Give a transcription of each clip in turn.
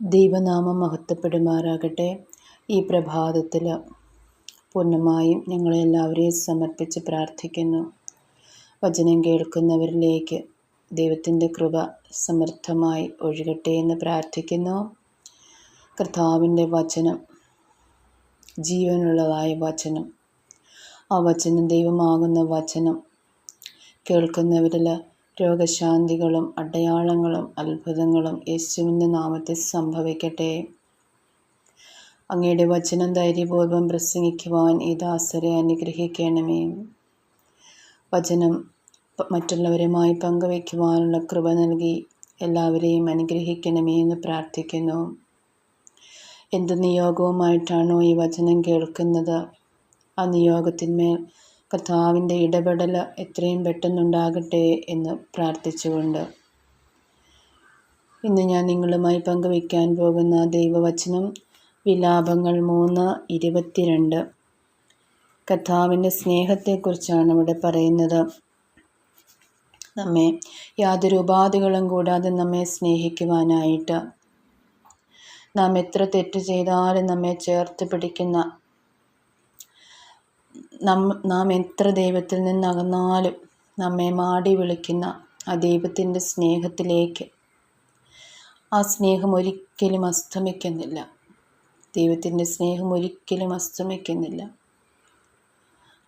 ദൈവനാമം മഹത്വപ്പെടുമാറാകട്ടെ. ഈ പ്രഭാതത്തിൽ പൂർണമായും ഞങ്ങളെല്ലാവരെയും സമർപ്പിച്ച് പ്രാർത്ഥിക്കുന്നു. വചനം കേൾക്കുന്നവരിലേക്ക് ദൈവത്തിന്റെ കൃപ സമർത്ഥമായി ഒഴുകട്ടെ എന്ന് പ്രാർത്ഥിക്കുന്നു. കർത്താവിന്റെ വചനം ജീവനുള്ളതായ വചനം ആ വചനം ദൈവമാകുന്ന വചനം കേൾക്കുന്നവരിൽ രോഗശാന്തികളും അടയാളങ്ങളും അത്ഭുതങ്ങളും യേശുവിന്റെ നാമത്തിൽ സംഭവിക്കട്ടെ. അങ്ങയുടെ വചനം ധൈര്യപൂർവം പ്രസംഗിക്കുവാൻ ഈ ദാസരെ അനുഗ്രഹിക്കണമേ. വചനം മറ്റുള്ളവരുമായി പങ്കുവയ്ക്കുവാനുള്ള കൃപ നൽകി എല്ലാവരെയും അനുഗ്രഹിക്കണമേ എന്ന് പ്രാർത്ഥിക്കുന്നു. എന്ത് നിയോഗവുമായിട്ടാണോ ഈ വചനം കേൾക്കുന്നത്? ആ നിയോഗത്തിന്മേൽ കർത്താവിന്റെ ഇടപെടൽ എത്രയും പെട്ടെന്നുണ്ടാകട്ടെ എന്ന് പ്രാർത്ഥിച്ചുകൊണ്ട്. ഇന്ന് ഞാൻ നിങ്ങളുമായി പങ്കുവയ്ക്കാൻ പോകുന്ന ദൈവവചനം വിലാപങ്ങൾ മൂന്ന് ഇരുപത്തിരണ്ട്. കർത്താവിന്റെ സ്നേഹത്തെക്കുറിച്ചാണ് ഇവിടെ പറയുന്നത്. നമ്മെ യാതൊരു ഉപാധികളും കൂടാതെ നമ്മെ സ്നേഹിക്കുവാനായിട്ട്. നാം എത്ര തെറ്റ് ചെയ്താലും നമ്മെ ചേർത്ത് പിടിക്കുന്ന നം എത്ര ദൈവത്തിൽ നിന്നകന്നാലും നമ്മെ മാടി വിളിക്കുന്ന ആ ദൈവത്തിന്റെ സ്നേഹത്തിലേക്ക്. ആ സ്നേഹം ഒരിക്കലും അസ്തമിക്കുന്നില്ല. ദൈവത്തിന്റെ സ്നേഹം ഒരിക്കലും അസ്തമിക്കുന്നില്ല.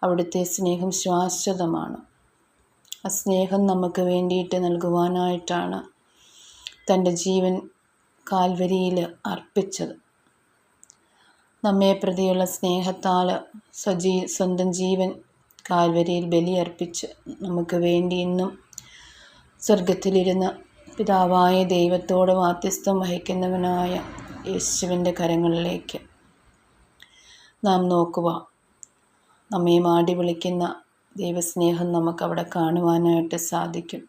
അവിടുത്തെ സ്നേഹം ശാശ്വതമാണ്. ആ സ്നേഹം നമുക്ക് വേണ്ടിയിട്ട് നൽകുവാനായിട്ടാണ് തന്റെ ജീവൻ കാൽവരിയിൽ അർപ്പിച്ചത്. നമ്മെ പ്രതിയുള്ള സ്നേഹത്താൽ സ്വജീ സ്വന്തം ജീവൻ കാൽവരിയിൽ ബലിയർപ്പിച്ച് നമുക്ക് വേണ്ടി ഇന്നും സ്വർഗത്തിലിരുന്ന് പിതാവായ ദൈവത്തോട് മാധ്യസ്ഥം വഹിക്കുന്നവനായ യേശുവിന്റെ കരങ്ങളിലേക്ക് നാം നോക്കുക നമ്മെ മാടി വിളിക്കുന്ന ദൈവസ്നേഹം നമുക്കവിടെ കാണുവാനായിട്ട് സാധിക്കും.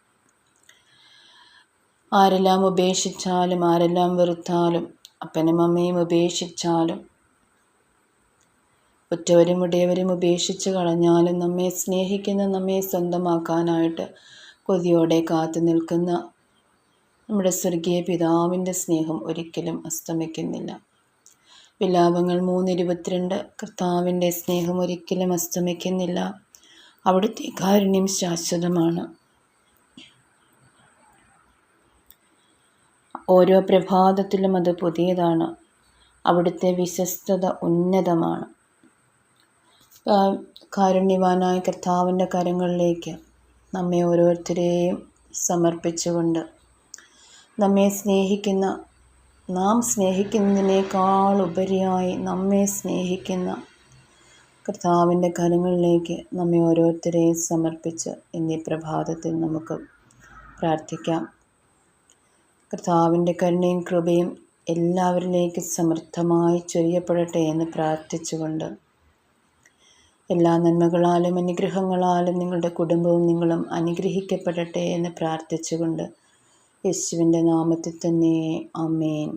ആരെല്ലാം ഉപേക്ഷിച്ചാലും ആരെല്ലാം വെറുത്താലും അപ്പനും അമ്മയും ഉപേക്ഷിച്ചാലും ഒറ്റവരും ഉടയവരും ഉപേക്ഷിച്ച് കളഞ്ഞാലും നമ്മെ സ്നേഹിക്കുന്ന നമ്മെ സ്വന്തമാക്കാനായിട്ട് കൊതിയോടെ കാത്തു നിൽക്കുന്ന നമ്മുടെ സ്വർഗീയ പിതാവിന്റെ സ്നേഹം ഒരിക്കലും അസ്തമിക്കുന്നില്ല. വിലാപങ്ങൾ മൂന്നിരുപത്തിരണ്ട് കർത്താവിന്റെ സ്നേഹം ഒരിക്കലും അസ്തമിക്കുന്നില്ല. അവിടുത്തെ കാരുണ്യം ശാശ്വതമാണ്. ഓരോ പ്രഭാതത്തിലും അത് പുതിയതാണ്. അവിടുത്തെ വിശ്വസ്തത ഉന്നതമാണ്. കാരുണ്യവാനായ കർത്താവിന്റെ കരങ്ങളിലേക്ക് നമ്മെ ഓരോരുത്തരെയും സമർപ്പിച്ചുകൊണ്ട് നമ്മെ സ്നേഹിക്കുന്ന നാം സ്നേഹിക്കുന്നതിനേക്കാൾ ഉപരിയായി നമ്മെ സ്നേഹിക്കുന്ന കർത്താവിന്റെ കരങ്ങളിലേക്ക് നമ്മെ ഓരോരുത്തരെയും സമർപ്പിച്ച് ഇന്നീ പ്രഭാതത്തിൽ നമുക്ക് പ്രാർത്ഥിക്കാം. കർത്താവിന്റെ കരുണയും കൃപയും എല്ലാവരിലേക്ക് സമൃദ്ധമായി ചൊരിയപ്പെടട്ടെ എന്ന് പ്രാർത്ഥിച്ചുകൊണ്ട് എല്ലാ നന്മകളാലും അനുഗ്രഹങ്ങളാലും നിങ്ങളുടെ കുടുംബവും നിങ്ങളും അനുഗ്രഹിക്കപ്പെടട്ടെ എന്ന് പ്രാർത്ഥിച്ചുകൊണ്ട് യേശുവിന്റെ നാമത്തിൽ തന്നെ. അമേൻ